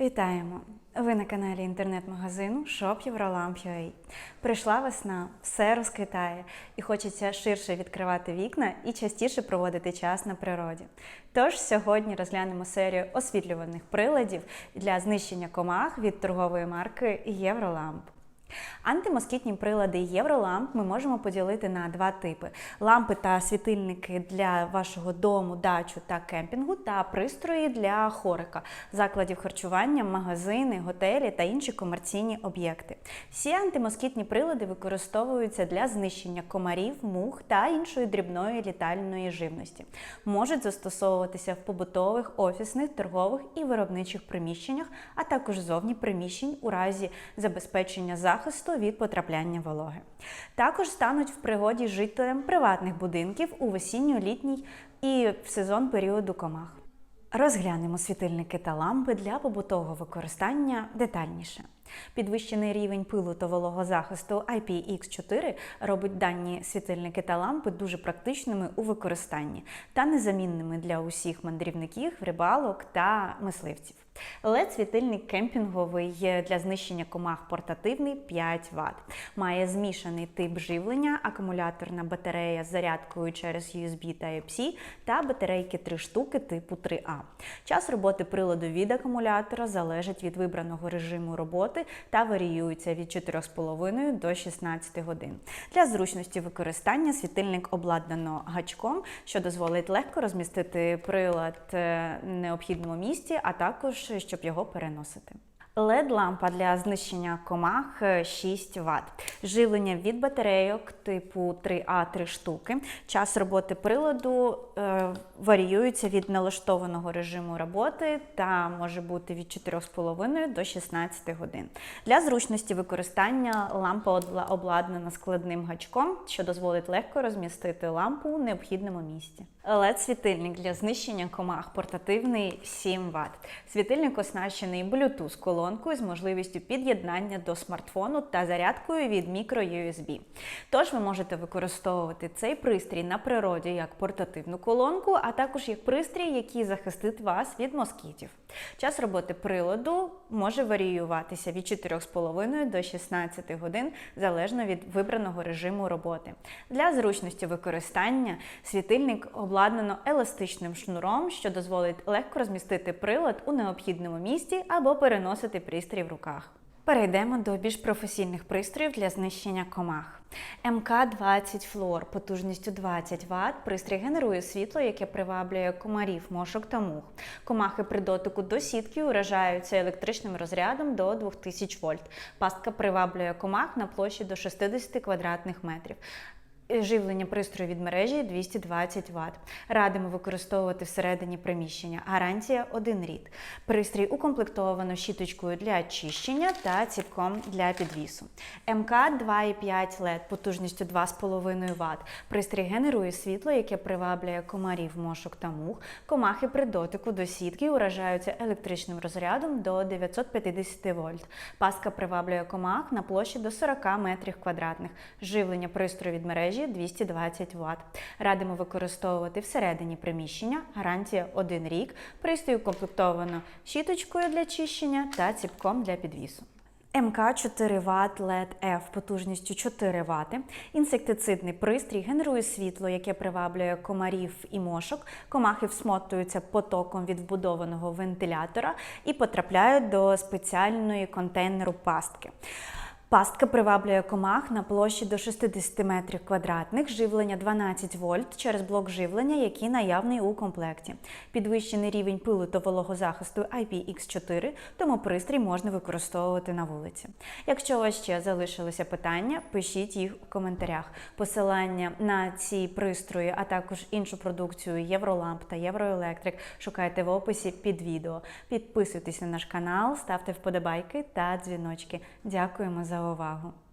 Вітаємо! Ви на каналі інтернет-магазину Shop Євроламп.ua. Прийшла весна, все розквітає і хочеться ширше відкривати вікна і частіше проводити час на природі. Тож сьогодні розглянемо серію освітлюваних приладів для знищення комах від торгової марки Євроламп. Антимоскітні прилади Євроламп ми можемо поділити на два типи: лампи та світильники для вашого дому, дачу та кемпінгу, та пристрої для хорика, закладів харчування, магазини, готелі та інші комерційні об'єкти. Всі антимоскітні прилади використовуються для знищення комарів, мух та іншої дрібної літальної живності. Можуть застосовуватися в побутових, офісних, торгових і виробничих приміщеннях, а також зовні приміщень у разі забезпечення захисту від потрапляння вологи. Також стануть в пригоді жителям приватних будинків у весінньо-літній і в сезон періоду комах. Розглянемо світильники та лампи для побутового використання детальніше. Підвищений рівень пилу та вологозахисту IPX4 робить дані світильники та лампи дуже практичними у використанні та незамінними для усіх мандрівників, рибалок та мисливців. led світильник кемпінговий для знищення комах портативний 5 Вт. Має змішаний тип живлення, акумуляторна батарея з зарядкою через USB Type-C та батарейки 3 штуки типу 3А. Час роботи приладу від акумулятора залежить від вибраного режиму роботи та варіюються від 4,5 до 16 годин. Для зручності використання світильник обладнано гачком, що дозволить легко розмістити прилад е, в необхідному місці, а також щоб його переносити. LED-лампа для знищення комах е, 6 Вт. Живлення від батарейок типу 3А 3 штуки. Час роботи приладу е, варіюється від налаштованого режиму роботи та може бути від 4,5 до 16 годин. Для зручності використання лампа обладнана складним гачком, що дозволить легко розмістити лампу у необхідному місці. LED-світильник для знищення комах портативний 7 Вт. Світильник оснащений Bluetooth колонкою з можливістю під'єднання до смартфону та зарядкою від microUSB. Тож ви можете використовувати цей пристрій на природі як портативну колонку, а також як пристрій, який захистить вас від москітів. Час роботи приладу може варіюватися від 4,5 до 16 годин залежно від вибраного режиму роботи. Для зручності використання світильник обладнано еластичним шнуром, що дозволить легко розмістити прилад у необхідному місці або переносити пристрій в руках. Перейдемо до більш професійних пристроїв для знищення комах. МК-20 Флор потужністю 20 Вт. Пристрій генерує світло, яке приваблює комарів, мошок та мух. Комахи при дотику до сітки уражаються електричним розрядом до 2000 вольт. Пастка приваблює комах на площі до 60 квадратних метрів. Живлення пристрою від мережі 220 Вт. Радимо використовувати всередині приміщення. Гарантія 1 рік. Пристрій укомплектовано щіточкою для очищення та ціпком для підвісу. МК 2,5 LED потужністю 2,5 Вт. Пристрій генерує світло, яке приваблює комарів, мошок та мух. Комахи при дотику до сітки уражаються електричним розрядом до 950 вольт. Паска приваблює комах на площі до 40 метрів квадратних. Живлення пристрою від мережі 220 Вт. Радимо використовувати всередині приміщення. Гарантія 1 рік. Пристрій укомплектовано щіточкою для чищення та ціпком для підвісу. МК 4 Вт LED F потужністю 4 Вт. Інсектицидний пристрій генерує світло, яке приваблює комарів і мошок. Комахи всмотуються потоком від вбудованого вентилятора і потрапляють до спеціальної контейнеру пастки. Пастка приваблює комах на площі до 60 метрів квадратних, живлення 12 вольт через блок живлення, який наявний у комплекті. Підвищений рівень пилу та вологозахисту IPX4, тому пристрій можна використовувати на вулиці. Якщо у вас ще залишилися питання, пишіть їх у коментарях. Посилання на ці пристрої, а також іншу продукцію Євроламп та Євроелектрик шукайте в описі під відео. Підписуйтесь на наш канал, ставте вподобайки та дзвіночки. Дякуємо за увагу! zálohová